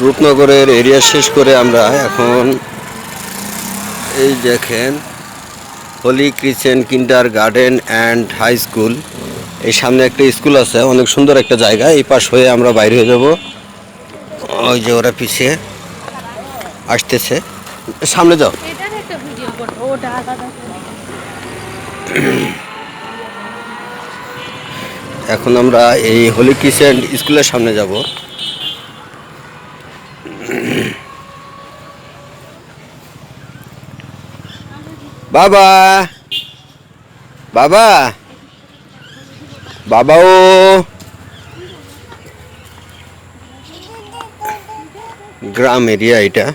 রূপনগরের area শেষ করে আমরা এখন এই দেখেন holy Christian kindergarten and high school. এই সামনে একটা স্কুল আছে অনেক সুন্দর একটা জায়গা। এই পাশ হয়ে আমরা বাইরে হয়ে যাব। ওই যে ওরা পিছিয়ে আসতেছে। সামনে যাও। এখন আমরা এই হোলি ক্রিশ্চিয়ান স্কুলের সামনে যাব। বাবা। বাবা। বাবা ও। গ্রাম এরিয়া এটা।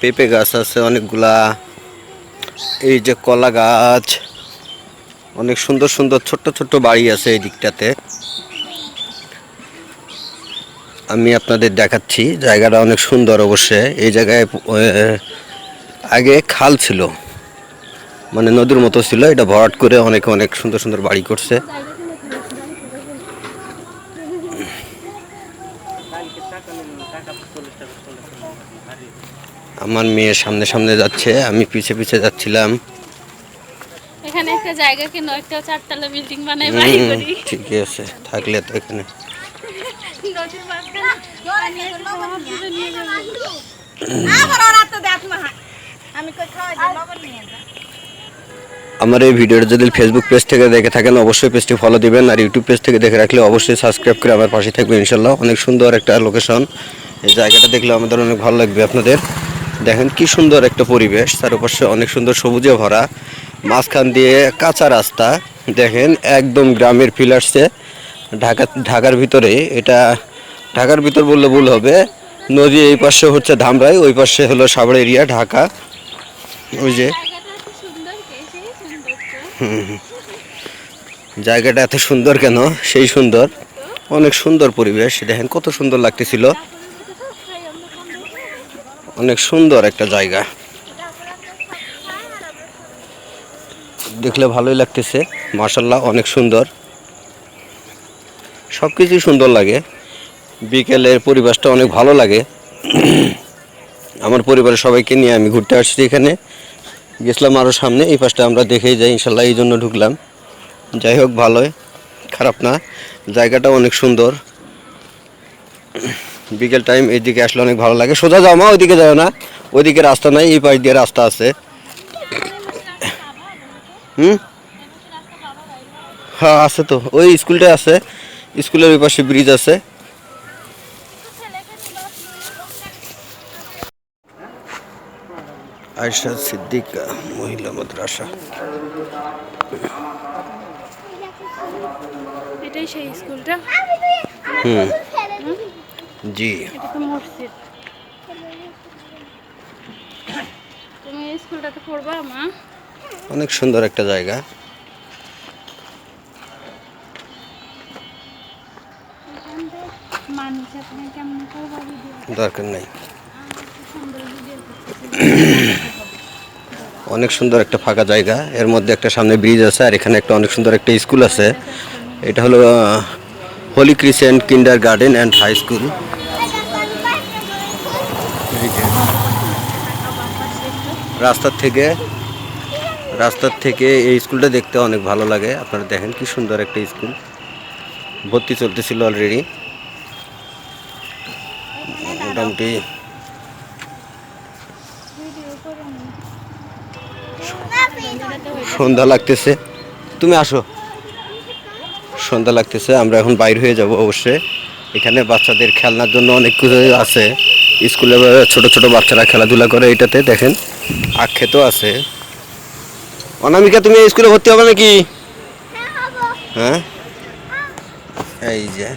পেঁপে গাছ আছে অনেকগুলা। এই যে কলা গাছ। অনেক সুন্দর সুন্দর ছোট্ট ছোট্ট বাড়ি আছে এই দিকটাতে। আমি আপনাদের দেখাচ্ছি। জায়গাটা অনেক সুন্দর অবশ্যই। এই জায়গায় আগে খাল ছিল। মানে নদীর মতো ছিল এটা ভরাট করে অনেক অনেক সুন্দর সুন্দর বাড়ি করছে। আমার মেয়ে সামনে সামনে যাচ্ছে আমি পিছে পিছে যাচ্ছিলাম। এখানে একটা জায়গা একটা চারতলা বিল্ডিং বানাই বাড়ি করি। ঠিকই আছে থাকলে তো এখানে। নদীর মাঝখানে। আমার এই ভিডিওটা যদি ফেসবুক পেজ থেকে দেখে থাকেন, অবশ্যই পেজটি ফলো দিবেন। আর ইউটিউব পেজ থেকে দেখে রাখলে অবশ্যই সাবস্ক্রাইব করে আমার পাশে থাকবেন ইনশাল্লাহ অনেক সুন্দর একটা লোকেশন এই জায়গাটা দেখলে আমাদের অনেক ভালো লাগবে আপনাদের। দেখেন কি সুন্দর একটা পরিবেশ। তার পাশে অনেক সুন্দর সবুজে ভরা। মাঝখান দিয়ে কাঁচা রাস্তা। দেখেন একদম গ্রামের ফিল আসছে ঢাকা, ঢাকার ভিতরে এটা, ঢাকার ভিতর বললে ভুল হবে। নদী এই পাশে হচ্ছে ধামরাই, ওই পাশে হলো সাবড় এরিয়া, ঢাকা। ওই যে। জায়গাটা এত সুন্দর কেন? সেই সুন্দর। অনেক সুন্দর পরিবেশ। দেখেন কত সুন্দর লাগতেছিল। অনেক সুন্দর একটা জায়গা। দেখলে ভালোই লাগতেছে। মার্শাল্লাহ অনেক সুন্দর। সব কিছুই সুন্দর লাগে। বিকেলের পরিবেশটা অনেক ভালো লাগে। আমার পরিবারের সবাইকে নিয়ে আমি ঘুরতে আসছি এখানে। গেছিলাম আরও সামনে, এই পাশটা আমরা দেখেই যাই, ইনশাল্লাহ এই জন্য ঢুকলাম। যাই হোক, ভালোই, খারাপ না জায়গাটা অনেক সুন্দর। বিকেল টাইম এইদিকে আসলে অনেক ভালো লাগে। সোজা যাও মা, ওইদিকে যাও না, ওইদিকে রাস্তা নাই, এই পাশ দিয়ে রাস্তা আছে। হুম? হ্যাঁ আছে তো, ওই স্কুলটা আছে, স্কুলের ওই পাশে ব্রিজ আছে। আয়সা সিদ্দিকা মহিলা মাদ্রাসা। এটাই সেই স্কুলটা? হুম। জি। মসজিদ। তুমি এই স্কুলটাতে পড়বা মা? অনেক সুন্দর একটা জায়গা। দরকার নাই। অনেক সুন্দর একটা ফাঁকা জায়গা। এর মধ্যে একটা সামনে ব্রিজ আছে আর এখানে একটা অনেক সুন্দর একটা স্কুল আছে। এটা হলো holy crescent kindergarten and high school রাস্তার থেকে রাস্তার থেকে এই স্কুলটা দেখতে অনেক ভালো লাগে। আপনারা দেখেন কি সুন্দর একটা স্কুল। ভর্তি চলতেছিল অলরেডি মোটামুটি সন্ধ্যা লাগতেছে। তুমি আসো। সন্ধ্যা লাগতেছে, আমরা এখন বাইর হয়ে যাব অবশ্যই। এখানে বাচ্চাদের খেলনার জন্য অনেক কিছু আছে। স্কুলে ছোট ছোট বাচ্চারা খেলাধুলা করে এটাতে, দেখেন আক্ষেতও আছে। অনামিকা, তুমি স্কুলে ভর্তি হবে নাকি? হ্যাঁ? এই যে।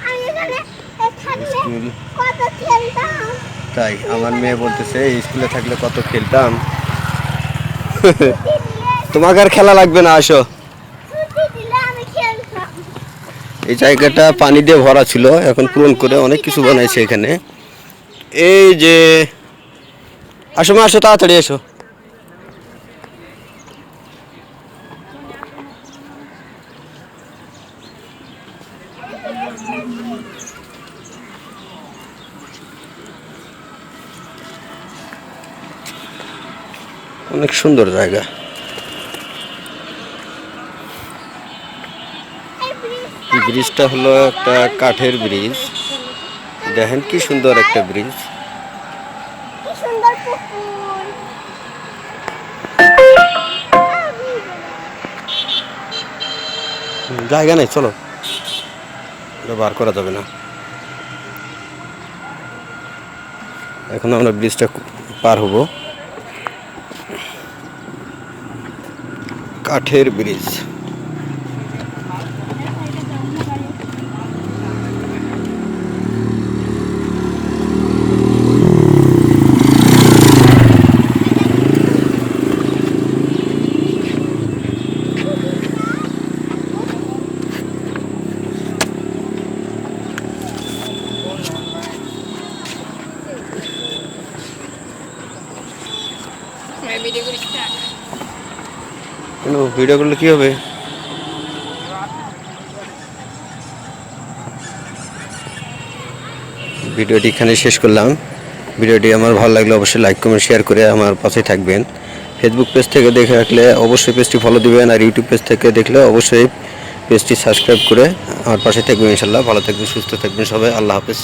তাই, আমার মেয়ে বলতেছে স্কুলে থাকলে কত খেলতাম? তোমাকে আর খেলা লাগবে না, আসো। এই জায়গাটা পানি দিয়ে ভরা ছিল, এখন পূরণ করে অনেক কিছু বানাইছে এখানে। এই যে, আসো মা, আসো, তাড়াতাড়ি এসো অনেক সুন্দর জায়গা। ব্রিজটা হলো একটা কাঠের ব্রিজ। দেখেন কি সুন্দর একটা ব্রিজ। জায়গা নেই চলো। এটা বার করা যাবে না। এখন আমরা ব্রিজটা পার হব। কাঠের ব্রিজ। কেন? ভিডিও করলে কি হবে? ভিডিওটি এখানে শেষ করলাম। ভিডিওটি আমার ভালো লাগলে অবশ্যই লাইক কমেন্ট শেয়ার করে আমার পাশে থাকবেন। ফেসবুক পেজ থেকে দেখে রাখলে অবশ্যই পেজটি ফলো দিবেন আর ইউটিউব পেজ থেকে দেখলে অবশ্যই পেজটি সাবস্ক্রাইব করে আমার পাশে থাকবেন ইনশাল্লাহ ভালো থাকবেন, সুস্থ থাকবেন সবাই। আল্লাহ হাফেজ।